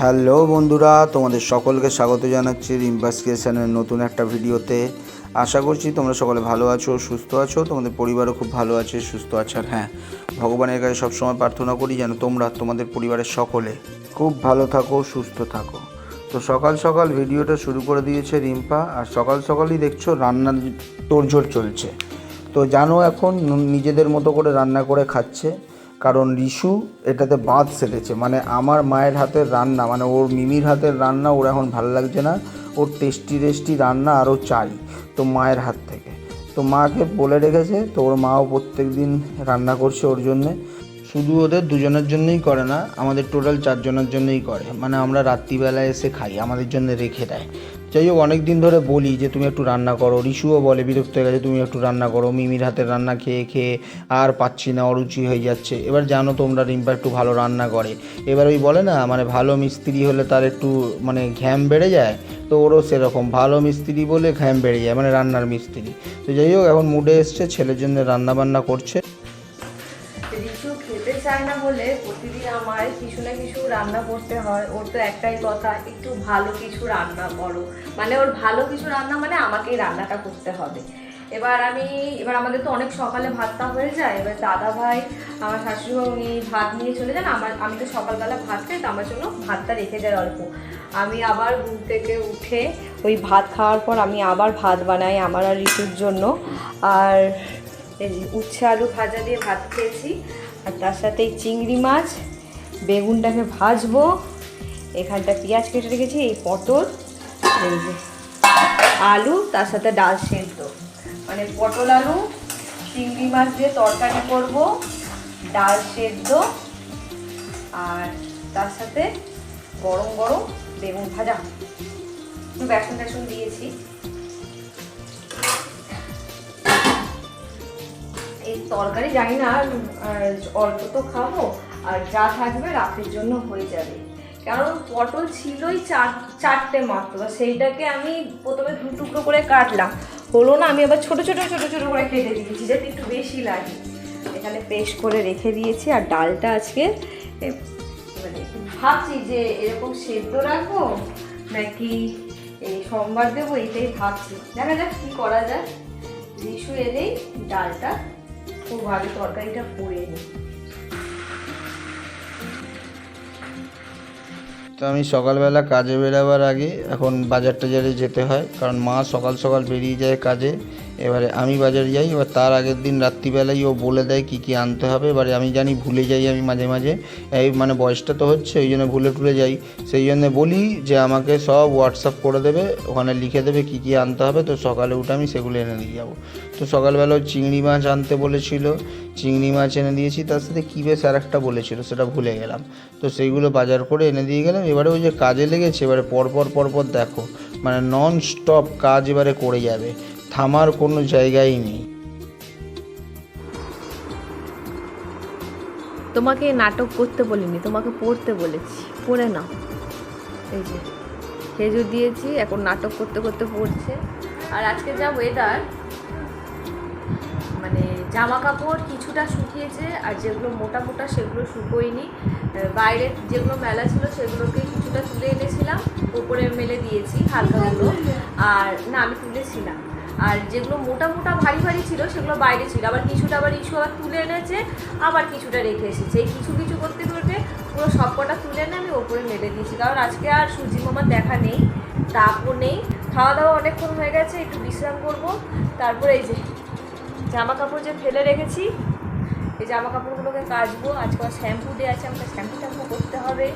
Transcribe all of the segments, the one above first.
Hello বন্ধুরা, তোমাদের সকলকে স্বাগত জানাচ্ছি রিম্পাস ক্রিয়েশনের নতুন একটা ভিডিওতে। আশা করছি তোমরা সকলে ভালো আছো, সুস্থ আছো, তোমাদের পরিবারও খুব ভালো আছে, সুস্থ আছে আর হ্যাঁ ভগবানের কাছে সবসময় প্রার্থনা করি যেন তোমরা তোমাদের পরিবারের সকলে খুব ভালো থাকো, সুস্থ থাকো। তো সকাল সকাল ভিডিওটা শুরু করে দিয়েছে রিম্পা, আর সকাল সকালই দেখছ রান্নার তোড়জোড় চলছে। তো জানো এখন, নিজেদের মতো করে রান্না করে খাচ্ছে। কারণ রিশু এটাতে বাঁধ সেটেছে মানে আমার মায়ের হাতের রান্না মানে ওর মিমির হাতের রান্না ওর এখন ভালো লাগছে না, ওর টেস্টি টেস্টি রান্না আরও চাই তো মায়ের হাত থেকে। তো মাকে বলে রেখেছে, তো ওর মাও প্রত্যেক দিন রান্না করছে ওর জন্যে। শুধু ওদের দুজনের জন্যই করে না, আমাদের টোটাল চারজনের জন্যই করে। মানে আমরা রাত্রিবেলায় এসে খাই, আমাদের জন্য রেখে দেয়। যাই হোক অনেক দিন ধরে বলি যে, তুমি একটু রান্না করো। রিশুও বলে, বিরক্ত হয়ে গেছে, তুমি একটু রান্না করো। মিমির হাতের রান্না খেয়ে খেয়ে আর পাচ্ছি না, অরুচি হয়ে যাচ্ছে। এবার জানো তোমরা, রিম্পা একটু ভালো রান্না করে। এবার ওই বলে না মানে ভালো মিস্ত্রি হলে তার একটু মানে ঘ্যাম বেড়ে যায়? তো ওরও সেরকম, ভালো মিস্ত্রি বলে ঘ্যাম বেড়ে যায় মানে রান্নার মিস্ত্রি। তো যাই হোক, এখন মুডে এসছে, ছেলের জন্য রান্না বান্না করছে। রিশু খেতে চায় না বলে প্রতিদিন আমার কিছু না কিছু রান্না করতে হয়। ওর তো একটাই কথা, একটু ভালো কিছু রান্না করো। মানে ওর ভালো কিছু রান্না মানে আমাকেই রান্নাটা করতে হবে। এবার আমি, এবার আমাদের তো অনেক সকালে ভাতটা হয়ে যায়। এবার দাদা ভাই, আমার শাশুড়ি উনি ভাত নিয়ে চলে যান। আমার, আমি তো সকালবেলা ভাত খাই, তো আমার জন্য ভাতটা রেখে যায় অল্প। আমি আবার ঘুম থেকে উঠে ওই ভাত খাওয়ার পর আমি আবার ভাত বানাই আমার আর ঋতুর জন্য। আর উচ্ছে আলু ভাজা দিয়ে ভাত খেয়েছি। আর তার সাথে এই চিংড়ি মাছ, বেগুনটাকে ভাজবো। এখানটা পেঁয়াজ কেটে রেখেছি, এই পটল, এই যে আলু, তার সাথে ডাল সেদ্ধ। মানে পটল আলু, চিংড়ি মাছ দিয়ে তরকারি করব, ডাল সেদ্ধ, আর তার সাথে গরম গরম বেগুন ভাজা। একটু বেসন দিয়েছি। তরকারি জানি না অল্প তো খাব, আর যা থাকবে রাতের জন্য হয়ে যাবে। কারণ পটল ছিলই চার, চারটে মাত্র সেইটাকে আমি প্রথমে দু টুকরো করে কাটলাম। হলো না, আমি আবার ছোট ছোট ছোট ছোট করে কেটে দিয়েছি যাতে একটু বেশি লাগে। এখানে পেস্ট করে রেখে দিয়েছি, আর ডালটা আজকে মানে ভাবছি যে এরকম সেদ্ধ রাখব, নাকি এই সোমবার দেবো এইটাই ভাবছি। দেখা যাক কী করা যায়। রিসু এলেই ডালটা খুব ভালো তরকারিটা করে নিই তো আমি সকালবেলা কাজে বেরোবার আগে এখন বাজার টাজারে যেতে হয়, কারণ মা সকাল সকাল বেরিয়ে যায় কাজে। এবারে আমি বাজারে যাই, এবার তার আগের দিন রাত্রিবেলায় ও বলে দেয় কী কী আনতে হবে। এবারে আমি জানি ভুলে যাই আমি মাঝে মাঝে। এই মানে বয়সটা তো হচ্ছে, ওই জন্য ভুলে টুলে যাই। সেই জন্য বলি যে আমাকে সব হোয়াটসঅ্যাপ করে দেবে, ওখানে লিখে দেবে কী কী আনতে হবে। তো সকালে উঠে আমি সেগুলো এনে দিয়ে যাব। তো সকালবেলা চিংড়ি মাছ আনতে বলেছিল। চিংড়ি মাছ এনে দিয়েছি, তার সাথে কী বেশ আর একটা বলেছিল, সেটা ভুলে গেলাম। তো সেইগুলো বাজার করে এনে দিয়ে গেলাম। এবারে ওই যে কাজে লেগেছে, এবারে পরপর পরপর দেখো। মানে নন স্টপ কাজ এবারে করে যাবে। থামার কোনো জায়গাই নেই। তোমাকে নাটক করতে বলিনি, তোমাকে পড়তে বলেছি। পড়ে নাও। এই যে, খেজুর দিয়েছি, এখন নাটক করতে করতে পড়ছে। আর আজকে যা ওয়েদার মানে জামা কাপড় কিছুটা শুকিয়েছে আর যেগুলো মোটা মোটা সেগুলো শুকোয়নি। বাইরে যেগুলো মেলা ছিল সেগুলোকে কিছুটা তুলে এনেছিলাম উপরে মেলে দিয়েছি হালকাগুলো আর না, আমি তুলেছিলাম আর যেগুলো মোটা মোটা ভারী ভারী ছিল সেগুলো বাইরে ছিল। আবার কিছুটা আবার ইস্যু আবার তুলে এনেছে, আবার কিছুটা রেখে এসেছে। এই কিছু কিছু করতে করতে পুরো সব কটা তুলে এনে আমি ওপরে মেলে দিয়েছি। কারণ আজকে আর সূর্যি মামার দেখা নেই, তাপও নেই। খাওয়া দাওয়া অনেকক্ষণ হয়ে গেছে, একটু বিশ্রাম করব। তারপরে এই যে জামা কাপড় যে ফেলে রেখেছি এই জামা কাপড়গুলোকে কাচবো, আজকে শ্যাম্পু দিয়ে আছে, আমাকে শ্যাম্পু ট্যাম্পু করতে হবে।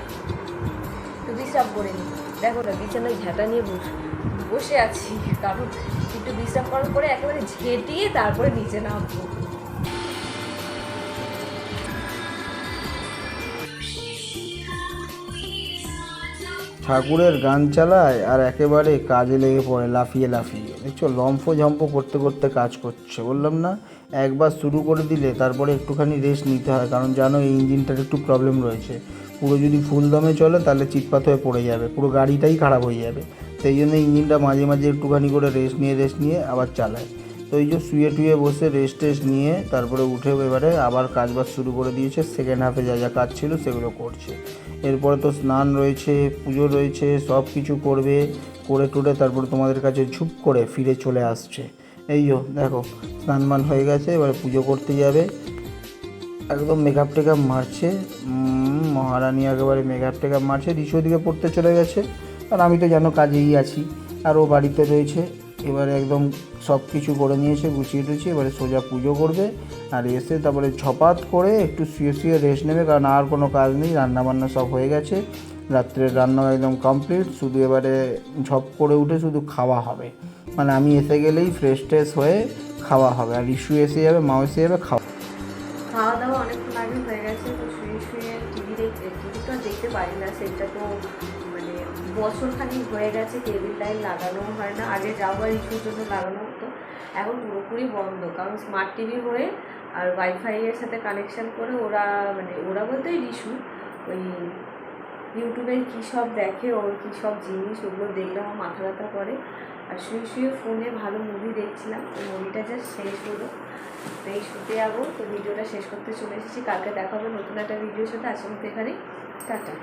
একটু বিশ্রাম করে নিই। দেখো না, বিছানায় ঝাঁটা নিয়ে বসে বসে আছি। কারণ একটু বিশ্রাম করার পরে একেবারে ঝেঁটিয়ে তারপরে নিচে নামবো। ঠাকুরের গান চালায় আর একেবারে কাজে লেগে পড়ে, লাফিয়ে লাফিয়ে। দেখছ, লম্ফ ঝম্প করতে করতে কাজ করছে। বললাম না একবার শুরু করে দিলে তারপরে একটুখানি রেস্ট নিতে হয়। কারণ জানো এই ইঞ্জিনটার একটু প্রবলেম রয়েছে। পুরো যদি ফুল দমে চলে, তাহলে চিৎপাত হয়ে পড়ে যাবে। পুরো গাড়িটাই খারাপ হয়ে যাবে। সেই জন্য ইঞ্জিনটা মাঝে মাঝে একটুখানি করে রেস্ট নিয়ে রেস্ট নিয়ে আবার চালায়। তো এই যে শুয়ে টুয়ে বসে রেস্ট টেস্ট নিয়ে তারপরে উঠে এবারে আবার কাজ বাজ শুরু করে দিয়েছে। সেকেন্ড হাফে যা যা কাজ ছিল সেগুলো করছে। এরপরে তো স্নান রয়েছে, পুজো রয়েছে সব কিছু করবে, করে টুরে তারপরে তোমাদের কাছে ঝুপ করে ফিরে চলে আসছে। এই যো দেখো, স্নান মান হয়ে গেছে, এবারে পুজো করতে যাবে। একদম মেকআপ টেকআপ মারছে। মহারানী একেবারে মেকআপ টেকআপ মারছে। ঋষি ওদিকে পড়তে চলে গেছে। আর আমি তো যেন কাজেই আছি। আর ও বাড়িতে রয়েছে। এবারে একদম সব কিছু করে নিয়েছে, গুছিয়ে টুছিয়ে, এবারে সোজা পুজো করবে। আর এসে তারপরে ঝপাত করে একটু শুয়ে শুয়ে রেস্ট নেবে। কারণ আর কোনো কাজ নেই রান্না বান্না সব হয়ে গেছে। রাত্রের রান্না একদম কমপ্লিট শুধু এবারে ঝপ করে উঠে শুধু খাওয়া হবে। মানে আমি এসে গেলেই ফ্রেশ ট্রেশ হয়ে খাওয়া হবে। আর ইস্যু এসে যাবে, মাও এসে যাবে, খাওয়া খাওয়া দাওয়া অনেকক্ষণ আগে হয়ে গেছে, তো শুয়ে শুয়ে টিভি দেখতে টিভি তো দেখতে পারি না, সেটা তো মানে বছর খানিক হয়ে গেছে কেবিল লাইন লাগানো হয় না। আগে যাওয়ার ইস্যুর জন্য লাগানো হতো, এখন পুরোপুরি বন্ধ। কারণ স্মার্ট টিভি হয়ে আর ওয়াইফাই এর সাথে কানেকশন করে ওরা মানে ওরা বলতে ইস্যু ওই ইউটিউবে কী সব দেখে ওর কী সব জিনিস ওগুলো দেখলে আমার মাথা ব্যথা করে। আর শুয়ে শুয়ে ফোনে ভালো মুভি দেখছিলাম ওই মুভিটা জাস্ট শেষ হলো। এই শুতে যাব। তো ভিডিওটা শেষ করতে চলে এসেছি। কালকে দেখাবো নতুন একটা ভিডিওর সাথে। আসলে এখানে টাটা।